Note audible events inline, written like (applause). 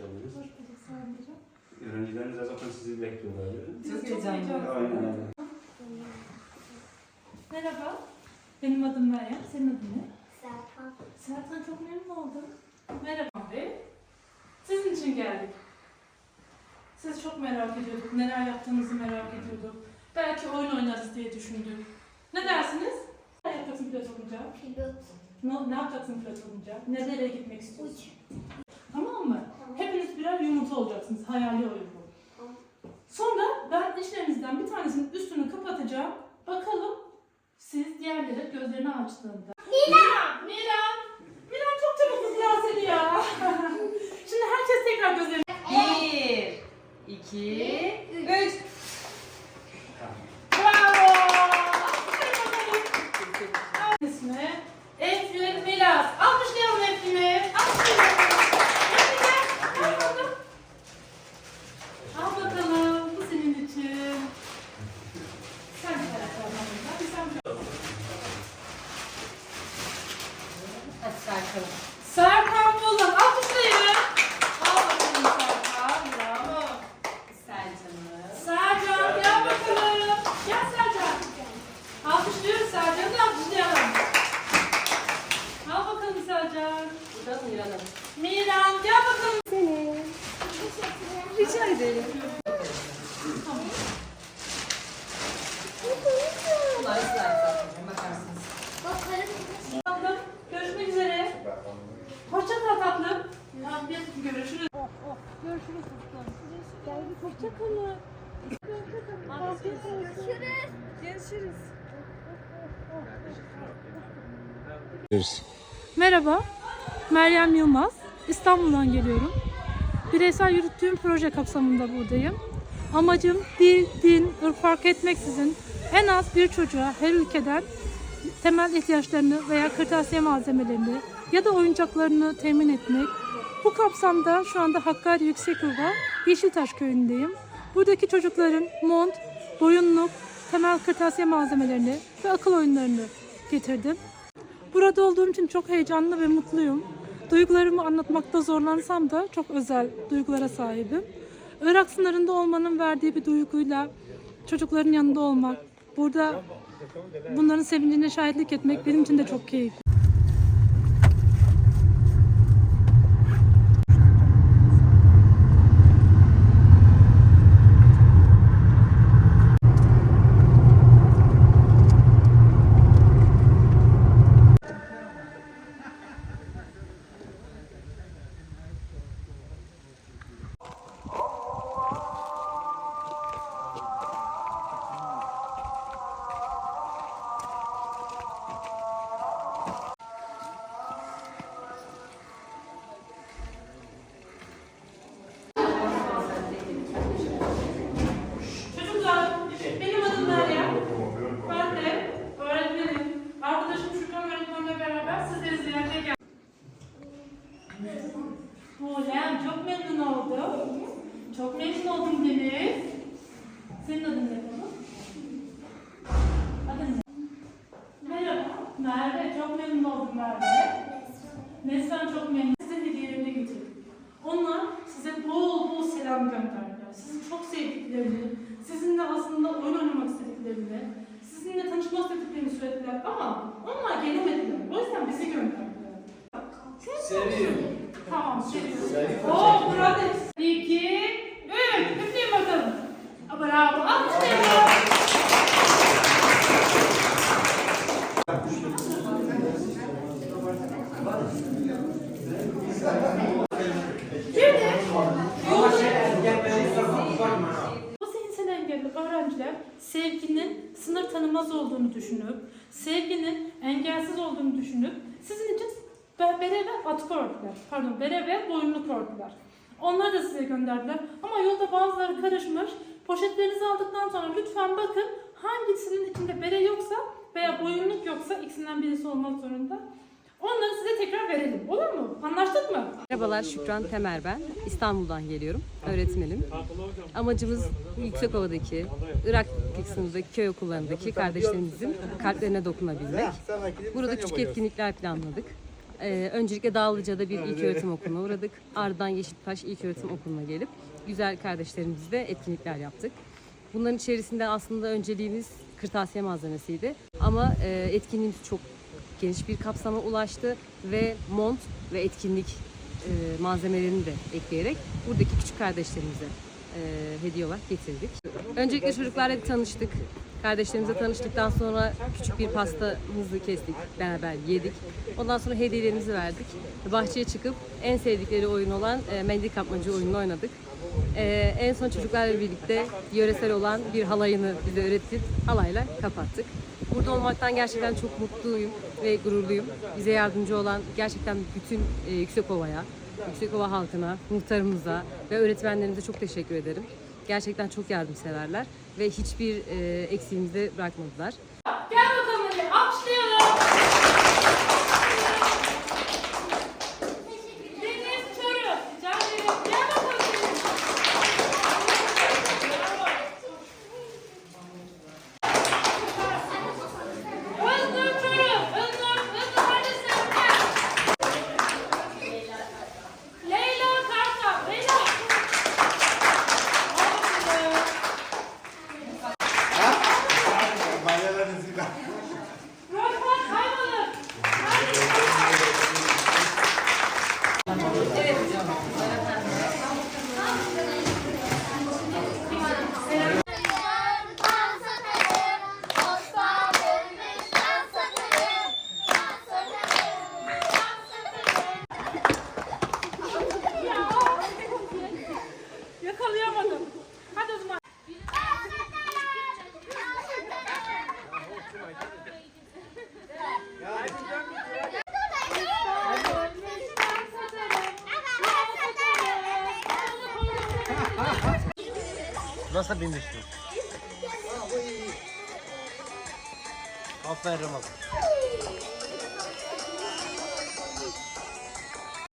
geldiniz. Hoş bulduk Sayın Hocam. Öğrencileriniz de zaten sizi bekliyorlar. Biz Çok çok heyecanlı. heyecanlıyız. Aynen öyle. Merhaba. Benim adım Meryem. Senin adın ne? Serkan. Serkan çok memnun oldum. Merhaba Bey. Sizin için geldik. Sizi çok merak ediyorduk. Neler yaptığınızı merak ediyorduk. Belki oyun oynarız diye düşündük. Ne dersiniz? Ne yapacaksın pilot olunca? Pilot. Ne, ne yapacaksın pilot olunca? Nereye gitmek istiyorsun? Uç. Tamam mı? Tamam. Hepiniz yumurta olacaksınız. Hayali oyun bu. Tamam. Sonra ben işlerinizden bir tanesinin üstünü kapatacağım. Bakalım siz diğerleri gözlerini açtığında. Miran! Miran! Miran çok çabuk kızlar seni ya. (laughs) Şimdi herkes tekrar gözlerini... Bir, iki, üç. Bravo! İsmi Eflin Milas. Alkışlayalım Eflin'i. Alkışlayalım. Eflin gel. Al bakalım. Al bakalım. Bu senin için. Sen bir taraftan al. Bir sen bir Hadi Serkan. Serkan Bulan. Alkışlayın. Al bakalım Serkan. Bravo. Sercan'ı. Sercan gel bakalım. Gel Sercan. Alkışlıyoruz Sercan'ı da alkışlayalım. Al bakalım Sercan. Buradan Miran'ı. Miran gel bakalım. Rica ederim. Tamam. Kolay slide zaten. Bakarsınız. Bakarım. Tatlım görüşmek üzere. Hoşça kal tatlım. Tamam biz görüşürüz. Görüşürüz tatlım. Hoşça kalın. Görüşürüz. Merhaba, Meryem Yılmaz. İstanbul'dan geliyorum. Bireysel yürüttüğüm proje kapsamında buradayım. Amacım dil, din, ırk fark etmeksizin en az bir çocuğa her ülkeden temel ihtiyaçlarını veya kırtasiye malzemelerini ya da oyuncaklarını temin etmek. Bu kapsamda şu anda Hakkari Yüksekova Yeşiltaş köyündeyim. Buradaki çocukların mont, boyunluk, temel kırtasiye malzemelerini ve akıl oyunlarını getirdim. Burada olduğum için çok heyecanlı ve mutluyum. Duygularımı anlatmakta zorlansam da çok özel duygulara sahibim. Irak sınırında olmanın verdiği bir duyguyla çocukların yanında olmak, burada bunların sevincine şahitlik etmek benim için de çok keyifli. Olem, çok memnun oldum. Çok memnun oldum Deniz. Senin adın ne kızım? Adın ne? Merhaba, Merve. Çok memnun oldum Merve. Neslihan çok memnun. Size hediyelerini getirdim. Onlar size bol bol selam gönderdiler. Sizi çok sevdiklerini, sizinle aslında oyun oynamak istediklerini, sizinle tanışmak istediklerini söylediler ama onlar gelemediler. O yüzden bizi gönderdiler. Seviyorum. Tamam. Oo, brother. İki, üç. Üfleyin bakalım. Bravo. Alkışlayalım. Bu zihinsel engelli öğrenciler sevginin sınır tanımaz olduğunu düşünüp, sevginin engelsiz olduğunu düşünüp sizin için be- bere ve atkı ördüler. Pardon, bere ve boyunluk ördüler. Onları da size gönderdiler. Ama yolda bazıları karışmış. Poşetlerinizi aldıktan sonra lütfen bakın hangisinin içinde bere yoksa veya boyunluk yoksa ikisinden birisi olmak zorunda. Onları size tekrar verelim. Olur mu? Anlaştık mı? Merhabalar Şükran Temer ben. İstanbul'dan geliyorum. Öğretmenim. Amacımız Yüksekova'daki, Irak kısmındaki köy okullarındaki kardeşlerimizin kalplerine dokunabilmek. Burada küçük etkinlikler planladık. Ee, öncelikle Dağlıca'da bir ilköğretim okuluna uğradık. Ardından Yeşiltaş İlköğretim Okulu'na gelip güzel kardeşlerimizle etkinlikler yaptık. Bunların içerisinde aslında önceliğimiz kırtasiye malzemesiydi. Ama e, etkinliğimiz çok geniş bir kapsama ulaştı ve mont ve etkinlik e, malzemelerini de ekleyerek buradaki küçük kardeşlerimize e, hediye olarak getirdik. Öncelikle çocuklarla tanıştık. Kardeşlerimizle tanıştıktan sonra küçük bir pastamızı kestik, beraber yedik. Ondan sonra hediyelerimizi verdik. Bahçeye çıkıp en sevdikleri oyun olan e, mendil kapmacı oyununu oynadık. E, en son çocuklarla birlikte yöresel olan bir halayını bize öğretip halayla kapattık. Burada olmaktan gerçekten çok mutluyum ve gururluyum. Bize yardımcı olan gerçekten bütün e, Yüksekova'ya, Yüksekova halkına, muhtarımıza ve öğretmenlerimize çok teşekkür ederim. Gerçekten çok yardımseverler ve hiçbir e, eksiğimizi bırakmadılar. Nasıl binmiştin? Aferin Ramazan.